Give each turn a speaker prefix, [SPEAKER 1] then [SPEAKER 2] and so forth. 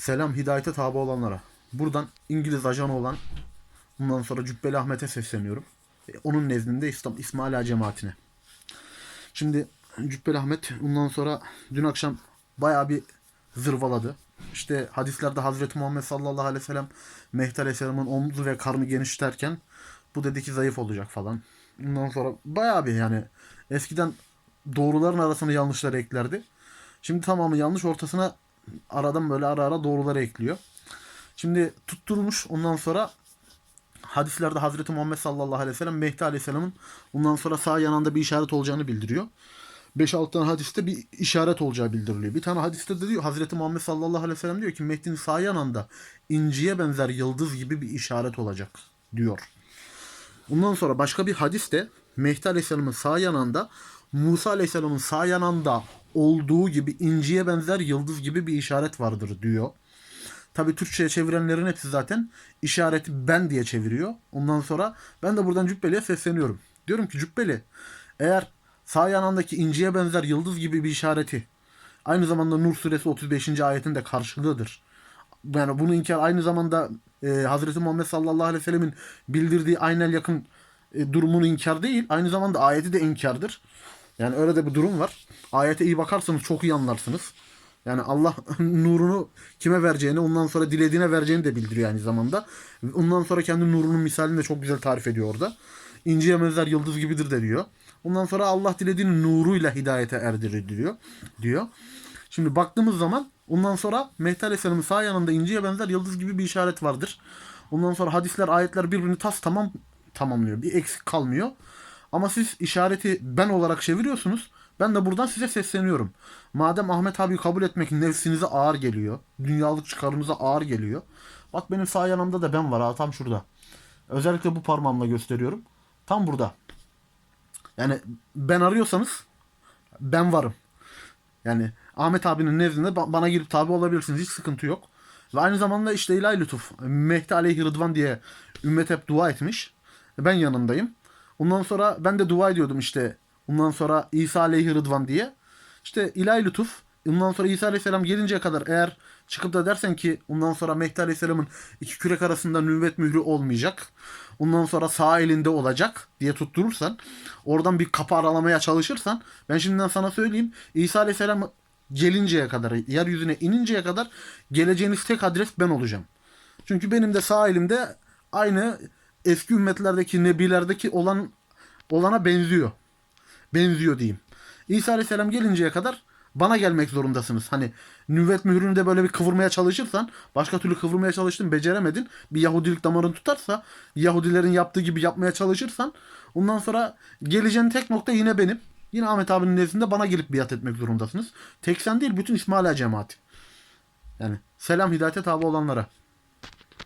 [SPEAKER 1] Selam hidayete tabi olanlara. Buradan İngiliz ajanı olan bundan sonra Cübbeli Ahmet'e sesleniyorum. E, Onun nezdinde İslam, İsmail Ağa cemaatine. Şimdi Cübbeli Ahmet bundan sonra dün akşam bayağı bir zırvaladı. İşte hadislerde Hazreti Muhammed sallallahu aleyhi ve sellem Mehdi aleyhisselamın omzu ve karnı genişlerken bu dedi ki zayıf olacak falan. Bundan sonra bayağı bir yani eskiden doğruların arasına yanlışları eklerdi. Şimdi tamamı yanlış ortasına aradan böyle ara ara doğruları ekliyor. Şimdi tutturmuş ondan sonra hadislerde Hazreti Muhammed sallallahu aleyhi ve sellem Mehdi aleyhisselamın ondan sonra sağ yanında bir işaret olacağını bildiriyor. 5-6 tane hadiste bir işaret olacağı bildiriliyor. Bir tane hadiste de diyor Hazreti Muhammed sallallahu aleyhi ve sellem diyor ki Mehdi'nin sağ yanında inciye benzer yıldız gibi bir işaret olacak diyor. Ondan sonra başka bir hadiste Mehdi Aleyhisselam'ın sağ yanında Musa Aleyhisselam'ın sağ yanında olduğu gibi inciye benzer yıldız gibi bir işaret vardır diyor. Tabi Türkçe'ye çevirenlerin hepsi zaten işareti ben diye çeviriyor. Ondan sonra ben de buradan Cübbeli'ye sesleniyorum. Diyorum ki Cübbeli eğer sağ yanındaki inciye benzer yıldız gibi bir işareti aynı zamanda Nur suresi 35. ayetin de karşılığıdır. Yani bunu inkar aynı zamanda e, Hazreti Muhammed sallallahu aleyhi ve sellemin bildirdiği aynel yakın e, durumunu inkar değil. Aynı zamanda ayeti de inkardır. Yani öyle de bir durum var. Ayete iyi bakarsanız çok iyi anlarsınız. Yani Allah nurunu kime vereceğini, ondan sonra dilediğine vereceğini de bildiriyor aynı zamanda. Ondan sonra kendi nurunun misalini de çok güzel tarif ediyor orada. İnciye benzer yıldız gibidir de diyor. Ondan sonra Allah dilediğinin nuruyla hidayete erdirir diyor. diyor. Şimdi baktığımız zaman ondan sonra Mehdi Aleyhisselam'ın sağ yanında inciye benzer yıldız gibi bir işaret vardır. Ondan sonra hadisler, ayetler birbirini tas tamam tamamlıyor. Bir eksik kalmıyor. Ama siz işareti ben olarak çeviriyorsunuz. Ben de buradan size sesleniyorum. Madem Ahmet abi kabul etmek nefsinize ağır geliyor. Dünyalık çıkarınıza ağır geliyor. Bak benim sağ yanımda da ben var ha tam şurada. Özellikle bu parmağımla gösteriyorum. Tam burada. Yani ben arıyorsanız ben varım. Yani Ahmet abinin nezdinde ba- bana girip tabi olabilirsiniz. Hiç sıkıntı yok. Ve aynı zamanda işte ilahi lütuf. Mehdi aleyhi rıdvan diye ümmet hep dua etmiş. Ben yanındayım. Ondan sonra ben de dua ediyordum işte. Ondan sonra İsa aleyhi rıdvan diye. İşte ilahi lütuf. Ondan sonra İsa aleyhisselam gelinceye kadar eğer çıkıp da dersen ki ondan sonra Mehdi aleyhisselamın iki kürek arasında nüvvet mührü olmayacak. Ondan sonra sağ elinde olacak diye tutturursan oradan bir kapı aralamaya çalışırsan ben şimdiden sana söyleyeyim İsa aleyhisselam gelinceye kadar yeryüzüne ininceye kadar geleceğiniz tek adres ben olacağım. Çünkü benim de sağ elimde aynı eski ümmetlerdeki nebilerdeki olan olana benziyor. Benziyor diyeyim. İsa Aleyhisselam gelinceye kadar bana gelmek zorundasınız. Hani nüvvet mührünü de böyle bir kıvırmaya çalışırsan başka türlü kıvırmaya çalıştın beceremedin. Bir Yahudilik damarın tutarsa Yahudilerin yaptığı gibi yapmaya çalışırsan ondan sonra geleceğin tek nokta yine benim. Yine Ahmet abinin nezdinde bana gelip biat etmek zorundasınız. Tek sen değil bütün İsmaila cemaati. Yani selam hidayete tabi olanlara.